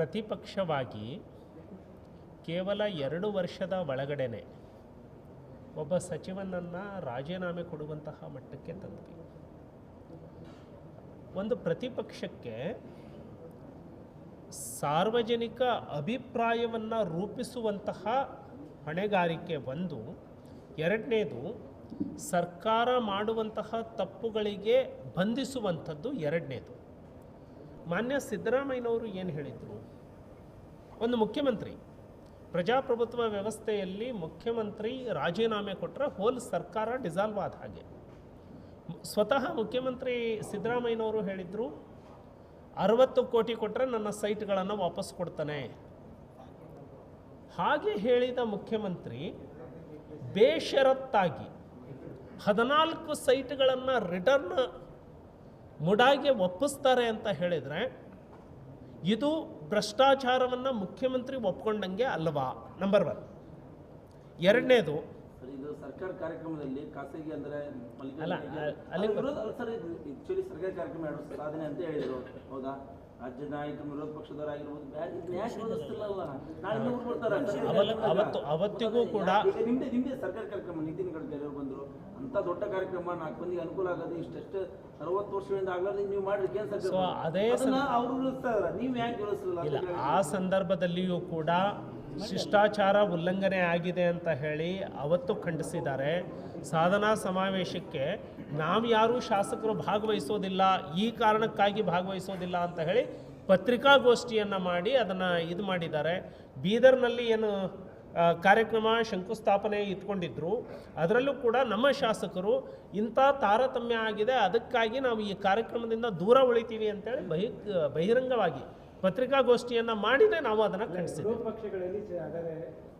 ಪ್ರತಿಪಕ್ಷವಾಗಿ ಕೇವಲ ಎರಡು ವರ್ಷದ ಒಳಗಡೆನೆ ಒಬ್ಬ ಸಚಿವನನ್ನು ರಾಜೀನಾಮೆ ಕೊಡುವಂತಹ ಮಟ್ಟಕ್ಕೆ ತಂದ್ವಿ. ಒಂದು ಪ್ರತಿಪಕ್ಷಕ್ಕೆ ಸಾರ್ವಜನಿಕ ಅಭಿಪ್ರಾಯವನ್ನು ರೂಪಿಸುವಂತಹ ಹೊಣೆಗಾರಿಕೆ ಒಂದು. ಎರಡನೇದು ಸರ್ಕಾರ ಮಾಡುವಂತಹ ತಪ್ಪುಗಳಿಗೆ ಬಂಧಿಸುವಂಥದ್ದು ಎರಡನೇದು. ಮಾನ್ಯ ಸಿದ್ದರಾಮಯ್ಯನವರು ಏನು ಹೇಳಿದರು? ಒಂದು ಮುಖ್ಯಮಂತ್ರಿ, ಪ್ರಜಾಪ್ರಭುತ್ವ ವ್ಯವಸ್ಥೆಯಲ್ಲಿ ಮುಖ್ಯಮಂತ್ರಿ ರಾಜೀನಾಮೆ ಕೊಟ್ಟರೆ ಹೋಲ್ ಸರ್ಕಾರ ಡಿಸಾಲ್ವ್ ಆದ ಹಾಗೆ. ಸ್ವತಃ ಮುಖ್ಯಮಂತ್ರಿ ಸಿದ್ದರಾಮಯ್ಯನವರು ಹೇಳಿದರು, ಅರವತ್ತು ಕೋಟಿ ಕೊಟ್ಟರೆ ನನ್ನ ಸೈಟ್ಗಳನ್ನು ವಾಪಸ್ ಕೊಡ್ತಾನೆ. ಹಾಗೆ ಹೇಳಿದ ಮುಖ್ಯಮಂತ್ರಿ, ಬೇಷರತ್ತಾಗಿ ಹದಿನಾಲ್ಕು ಸೈಟ್ಗಳನ್ನು ರಿಟರ್ನ್ ಮುಡಾಗೆ ಒಪ್ಪಿಸ್ತಾರೆ ಅಂತ ಹೇಳಿದರೆ ಇದು ಭ್ರಷ್ಟಾಚಾರವನ್ನು ಮುಖ್ಯಮಂತ್ರಿ ಒಪ್ಕೊಂಡಂಗೆ ಅಲ್ವಾ? ನಂಬರ್ ಒನ್ ಎರಡನೇದು. ಸರ್ ಇದು ಸರ್ಕಾರ ಕಾರ್ಯಕ್ರಮದಲ್ಲಿ ಖಾಸಗಿ ಅಂದ್ರೆ ಸರ್ಕಾರಿ ಕಾರ್ಯಕ್ರಮ ಸಾಧನೆ ಅಂತ ಹೇಳಿದ್ರು. ಹೌದಾ? ರಾಜ್ಯ ನಾಯಕರು ವಿರೋಧ ಪಕ್ಷದವರಾಗಿರ್ಬೋದು ಅವತ್ತಿಗೂ ಕೂಡ ನಿಮ್ದೇ ಸರ್ಕಾರಿ ಕಾರ್ಯಕ್ರಮ ನಿತಿನ್ ಗಡ್ಕರಿ. ಅಂತ ದೊಡ್ಡ ಕಾರ್ಯಕ್ರಮ ನಾಲ್ಕು ಮಂದಿಗೆ ಅನುಕೂಲ ಆಗೋದು ಇಷ್ಟೆಷ್ಟು ಅರವತ್ತು ವರ್ಷಗಳಿಂದ ಆಗಲಾರ್ದು ನೀವು ಕೇಂದ್ರ ಸೊ ಅದೇ ಅವರು ನೀವು ಯಾಕೆ ಇಲ್ಲ ಆ ಸಂದರ್ಭದಲ್ಲಿಯೂ ಕೂಡ ಶಿಷ್ಟಾಚಾರ ಉಲ್ಲಂಘನೆ ಆಗಿದೆ ಅಂತ ಹೇಳಿ ಅವತ್ತು ಖಂಡಿಸಿದ್ದಾರೆ. ಸಾಧನಾ ಸಮಾವೇಶಕ್ಕೆ ನಾವು ಯಾರೂ ಶಾಸಕರು ಭಾಗವಹಿಸೋದಿಲ್ಲ ಈ ಕಾರಣಕ್ಕಾಗಿ ಭಾಗವಹಿಸೋದಿಲ್ಲ ಅಂತ ಹೇಳಿ ಪತ್ರಿಕಾಗೋಷ್ಠಿಯನ್ನು ಮಾಡಿ ಅದನ್ನು ಇದು ಮಾಡಿದ್ದಾರೆ. ಬೀದರ್ನಲ್ಲಿ ಏನು ಕಾರ್ಯಕ್ರಮ ಶಂಕುಸ್ಥಾಪನೆ ಇಟ್ಕೊಂಡಿದ್ರು. ಅದರಲ್ಲೂ ಕೂಡ ನಮ್ಮ ಶಾಸಕರು ಇಂಥ ತಾರತಮ್ಯ ಆಗಿದೆ, ಅದಕ್ಕಾಗಿ ನಾವು ಈ ಕಾರ್ಯಕ್ರಮದಿಂದ ದೂರ ಉಳಿತೀವಿ ಅಂತೇಳಿ ಬಹಿ, ಬಹಿರಂಗವಾಗಿ ಪತ್ರಿಕಾಗೋಷ್ಠಿಯನ್ನು ಮಾಡಿದರೆ ನಾವು ಅದನ್ನು ಹಾಗಾದ್ರೆ